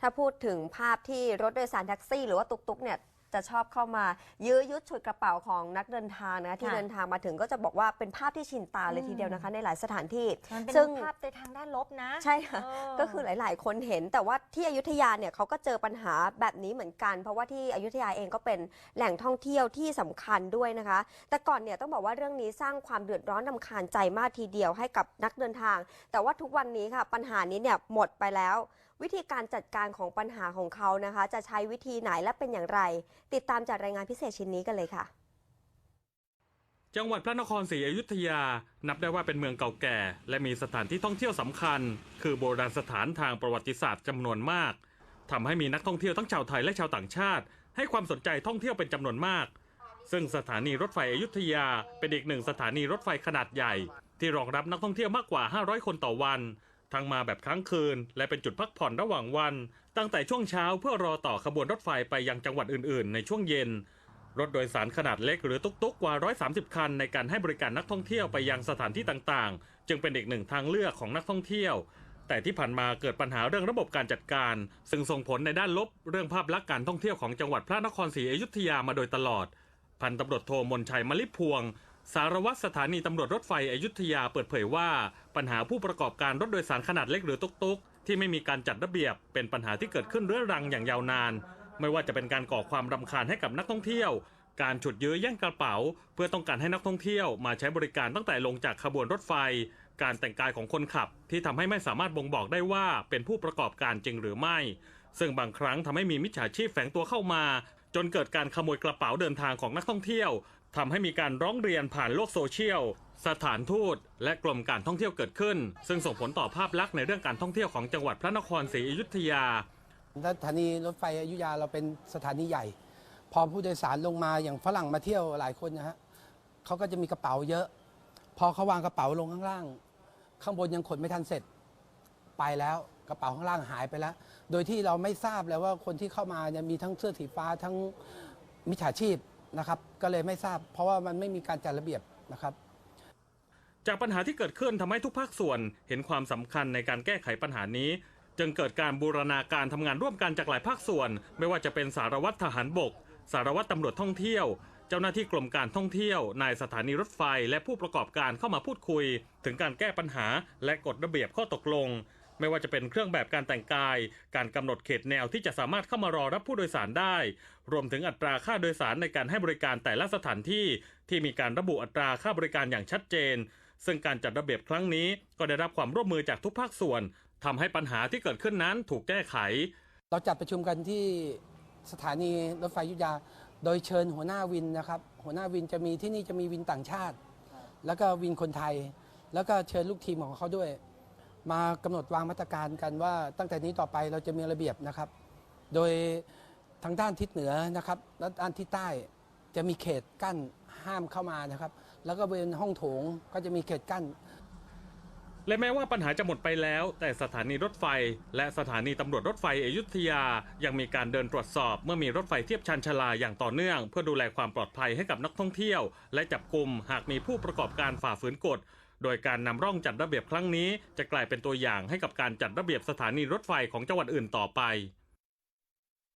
ถ้าพูดถึงภาพที่รถโดยสารแท็กซี่ หรือว่าตุกๆเนี่ยจะชอบเข้ามายื้อยุดฉุดกระเป๋าของนักเดินทางนะที่ค่ะเดินทางมาถึงก็จะบอกว่าเป็นภาพที่ชินตาเลยอืมทีเดียวนะคะ ในหลายสถานที่มันเป็นซึ่งภาพในทางด้านลบนะ ใช่ค่ะเก็คือหลาย ๆ คนเห็นแต่ว่าที่อยุธยาเนี่ยเขาก็เจอปัญหาแบบนี้เหมือนกัน เพราะว่าที่อยุธยาเองก็เป็นแหล่งท่องเที่ยวที่สำคัญด้วยนะคะ แต่ก่อนเนี่ยต้องบอกว่าเรื่องนี้สร้างความเดือดร้อนนำคาญใจมากทีเดียวให้กับนักเดินทาง แต่ว่าทุกวันนี้ค่ะปัญหานี้เนี่ยหมดไปแล้ว วิธีการจัดการของปัญหาของเขานะคะ จะใช้วิธีไหนและเป็นอย่างไร ติดตามจากรายงานพิเศษชิ้นนี้กันเลยค่ะ จังหวัดพระนครศรีอยุธยา นับได้ว่าเป็นเมืองเก่าแก่ และมีสถานที่ท่องเที่ยวสำคัญ คือโบราณสถานทางประวัติศาสตร์จำนวนมากทำให้มีนักท่องเที่ยวทั้งชาวไทยและชาวต่างชาติ ให้ความสนใจท่องเที่ยวเป็นจำนวนมาก ซึ่งสถานีรถไฟอยุธยา เป็นอีกหนึ่งสถานีรถไฟขนาดใหญ่ ที่รองรับนักท่องเที่ยวมากกว่า 500 คนต่อวัน ทั้งมาแบบค้างคืน และเป็นจุดพักผ่อนระหว่างวัน ตั้งแต่ช่วงเช้าเพื่อรอต่อขบวนรถไฟไปยังจังหวัดอื่นๆ ในช่วงเย็น รถโดยสารขนาดเล็กหรือตุ๊กๆกว่า 130 คัน ในการให้บริการนักท่องเที่ยวไปยังสถานที่ต่างๆ จึงเป็นอีกหนึ่งทางเลือกของนักท่องเที่ยว แต่ที่ผ่านมาเกิดปัญหาเรื่องระบบการจัดการ ซึ่งส่งผลในด้านลบเรื่องภาพลักษณ์การท่องเที่ยวของจังหวัดพระนครศรีอยุธยามาโดยตลอด พันตำรวจโทมนชัยมลิพวง สารวัตรสถานีตำรวจรถไฟอยุธยาเปิดเผยว่า ปัญหาผู้ประกอบการรถโดยสารขนาดเล็กหรือตุ๊กที่ไม่มีการจัดระเบียบ เป็นปัญหาที่เกิดขึ้นเรื้อรังอย่างยาวนาน ไม่ว่าจะเป็นการก่อความรำคาญให้กับนักท่องเที่ยว การฉุดยื้อแย่งกระเป๋า เพื่อต้องการให้นักท่องเที่ยวมาใช้บริการตั้งแต่ลงจากขบวนรถไฟ การแต่งกายของคนขับ ที่ทำให้ไม่สามารถบ่งบอกได้ว่าเป็นผู้ประกอบการจริงหรือไม่ ซึ่งบางครั้งทำให้มีมิจฉาชีพแฝงตัวเข้ามา จนเกิดการขโมยกระเป๋าเดินทางของนักท่องเที่ยวทำให้มีการร้องเรียนผ่านโลกโซเชียล สถานทูต และกรมการท่องเที่ยวเกิดขึ้น ซึ่งส่งผลต่อภาพลักษณ์ในเรื่องการท่องเที่ยวของจังหวัดพระนครศรีอยุธยา สถานีรถไฟอยุธยาเราเป็นสถานีใหญ่ พอผู้โดยสารลงมาอย่างฝรั่งมาเที่ยวหลายคนนะฮะเขาก็จะมีกระเป๋าเยอะ พอเขาวางกระเป๋าลงข้างล่าง ข้างบนยังขนไม่ทันเสร็จไปแล้ว กระเป๋าข้างล่างหายไปแล้ว โดยที่เราไม่ทราบเลยว่าคนที่เข้ามาเนี่ยมีทั้งเสื้อสีฟ้าทั้งมิจฉาชีพนะครับก็เลยไม่ทราบ เพราะว่ามันไม่มีการจัดระเบียบนะครับ จากปัญหาที่เกิดขึ้นทำให้ทุกภาคส่วนเห็นความสำคัญในการแก้ไขปัญหานี้ จึงเกิดการบูรณาการทำงานร่วมกันจากหลายภาคส่วน ไม่ว่าจะเป็นสารวัตรทหารบก สารวัตรตำรวจท่องเที่ยวเจ้าหน้าที่กรมการท่องเที่ยวนายสถานีรถไฟและผู้ประกอบการเข้ามาพูดคุย ถึงการแก้ปัญหาและกฎระเบียบข้อตกลง ไม่ว่าจะเป็นเครื่องแบบการแต่งกาย การกำหนดเขตแนวที่จะสามารถเข้ามารอรับผู้โดยสารได้ รวมถึงอัตราค่าโดยสารในการให้บริการแต่ละสถานที่ ที่มีการระบุอัตราค่าบริการอย่างชัดเจน ซึ่งการจัดระเบียบครั้งนี้ก็ได้รับความร่วมมือจากทุกภาคส่วนทำให้ปัญหาที่เกิดขึ้นนั้นถูกแก้ไข เราจัดประชุมกันที่สถานีรถไฟอยุธยา โดยเชิญหัวหน้าวินนะครับ หัวหน้าวินจะมีที่นี่จะมีวินต่างชาติ แล้วก็วินคนไทย แล้วก็เชิญลูกทีมของเขาด้วย มากำหนดวางมาตรการกันว่าตั้งแต่นี้ต่อไปเราจะมีระเบียบนะครับ โดยทางด้านทิศเหนือนะครับและด้านทิศใต้จะมีเขตกั้นห้ามเข้ามานะครับ แล้วก็เวณห้องโถงก็จะมีเขตกั้น และแม้ว่าปัญหาจะหมดไปแล้ว แต่สถานีรถไฟ และสถานีตำรวจรถไฟอยุธยา ยังมีการเดินตรวจสอบ เมื่อมีรถไฟเทียบชันชลาอย่างต่อเนื่อง เพื่อดูแลความปลอดภัยให้กับนักท่องเที่ยว และจับกลุ่มหากมีผู้ประกอบการฝ่าฝืนกฎ โดยการนำร่องจัดระเบียบครั้งนี้จะกลายเป็นตัวอย่างให้กับการจัดระเบียบสถานีรถไฟของจังหวัดอื่นต่อไป